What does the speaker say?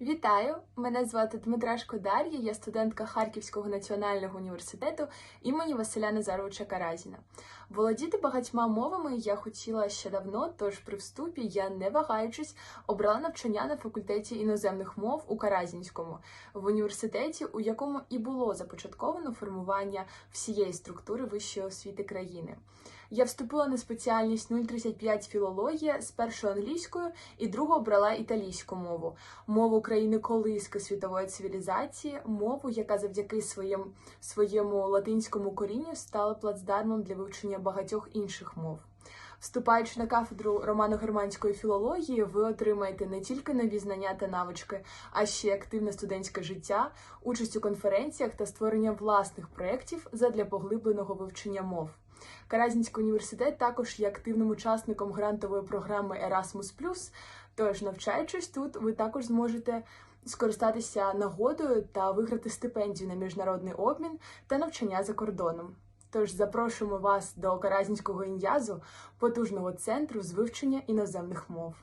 Вітаю! Мене звати Дмитрашко Дар'я, я студентка Харківського національного університету імені Василя Назаровича Каразіна. Володіти багатьма мовами я хотіла ще давно, тож при вступі я, не вагаючись, обрала навчання на факультеті іноземних мов у Каразінському, в університеті, у якому і було започатковано формування всієї структури вищої освіти країни. Я вступила на спеціальність 035 філологія з першою англійською і другу обрала італійську мову мову країни колиски світової цивілізації, мову, яка завдяки своєму, своєму латинському корінню стала плацдармом для вивчення багатьох інших мов. Вступаючи на кафедру романо-германської філології, ви отримаєте не тільки нові знання та навички, а ще активне студентське життя, участь у конференціях та створення власних проєктів задля поглибленого вивчення мов. Каразінський університет також є активним учасником грантової програми Erasmus+, Тож, навчаючись тут, ви також зможете скористатися нагодою та виграти стипендію на міжнародний обмін та навчання за кордоном. Тож запрошуємо вас до Каразінського ін'язу, потужного центру з вивчення іноземних мов.